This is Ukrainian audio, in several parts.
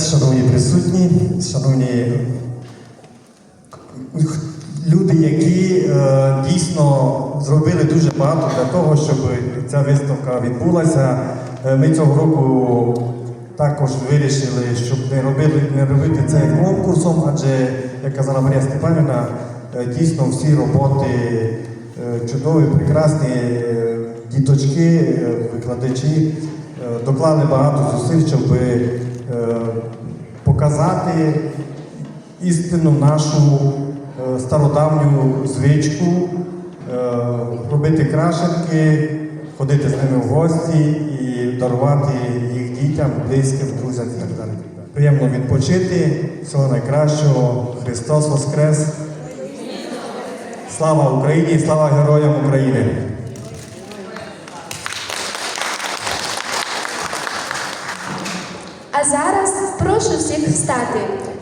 Шановні присутні, шановні люди, які е, дійсно зробили дуже багато для того, щоб ця виставка відбулася. Е, ми цього року також вирішили, щоб не робили не робити це конкурсом, адже, як казала Марія Степанівна, е, дійсно всі роботи е, чудові, прекрасні е, діточки, е, викладачі е, доклали багато зусиль, щоб е, показати істинну нашу е, стародавню звичку, е, робити крашенки, ходити з ними в гості і дарувати їх дітям, близьким, друзям і так далі. Приємно відпочити, всього найкращого, Христос Воскрес! Слава Україні! Слава героям України! А зараз прошу всіх встати,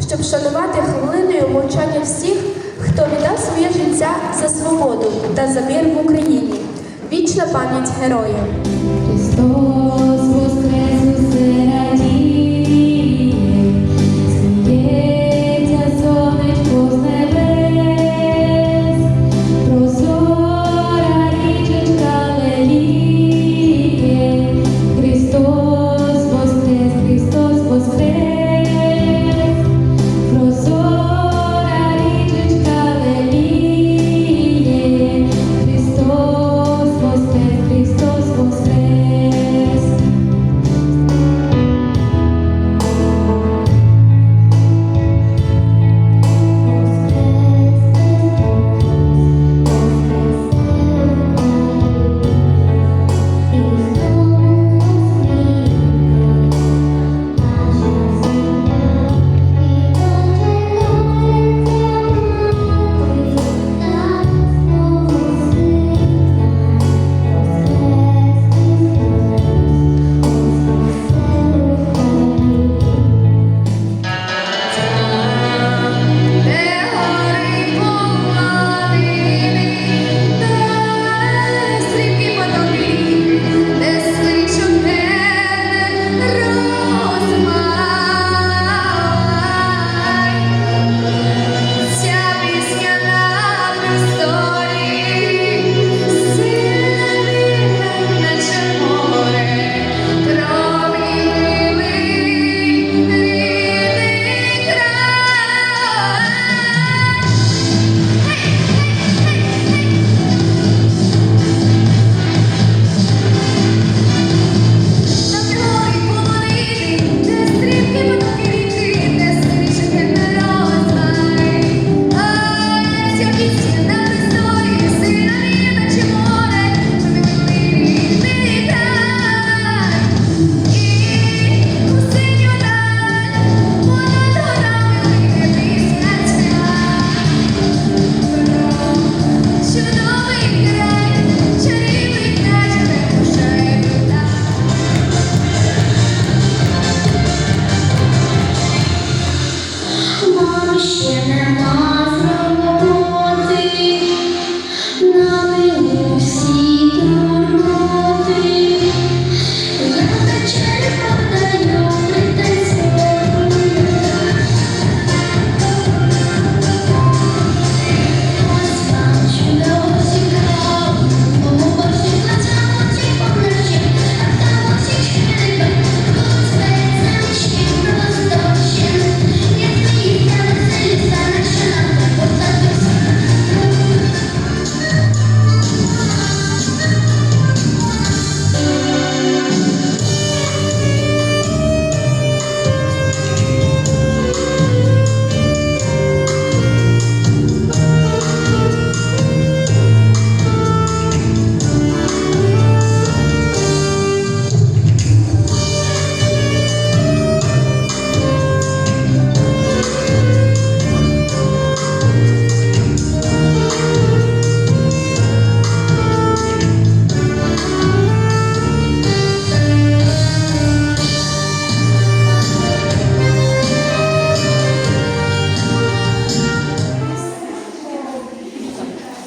щоб вшанувати хвилиною мовчання всіх, хто віддав своє життя за свободу та за мир в Україні. Вічна пам'ять героям!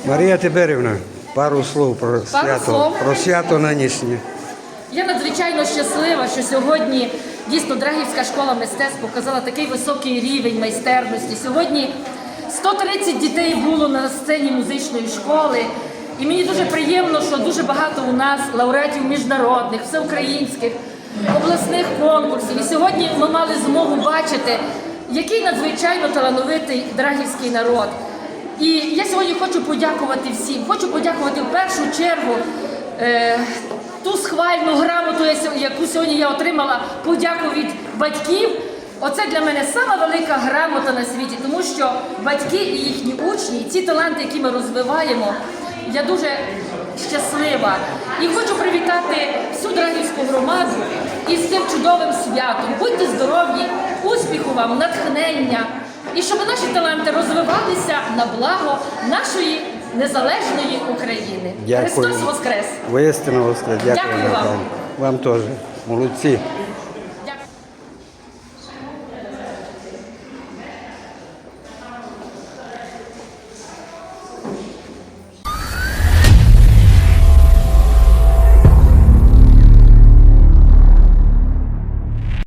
Марія Тиберівна, пару слов про свято, слов? про свято нинішнє. Я надзвичайно щаслива, що сьогодні дійсно Драгівська школа мистецтв показала такий високий рівень майстерності. Сьогодні 130 дітей було на сцені музичної школи. І мені дуже приємно, що дуже багато у нас лауреатів міжнародних, всеукраїнських, обласних конкурсів. І сьогодні ми мали змогу бачити, який надзвичайно талановитий драгівський народ. І я сьогодні хочу подякувати всім. Хочу подякувати в першу чергу е, ту схвальну грамоту, яку сьогодні я отримала, подяку від батьків. Оце для мене сама велика грамота на світі, тому що батьки і їхні учні, ці таланти, які ми розвиваємо, я дуже щаслива. І хочу привітати всю Драгівську громаду із цим чудовим святом. Будьте здорові, успіху вам, натхнення, і щоб наші таланти розвивалися на благо нашої незалежної України. Дякую. Христос Воскрес! Воістину воскрес. Дякую, Дякую вам. вам. Вам теж. Молодці.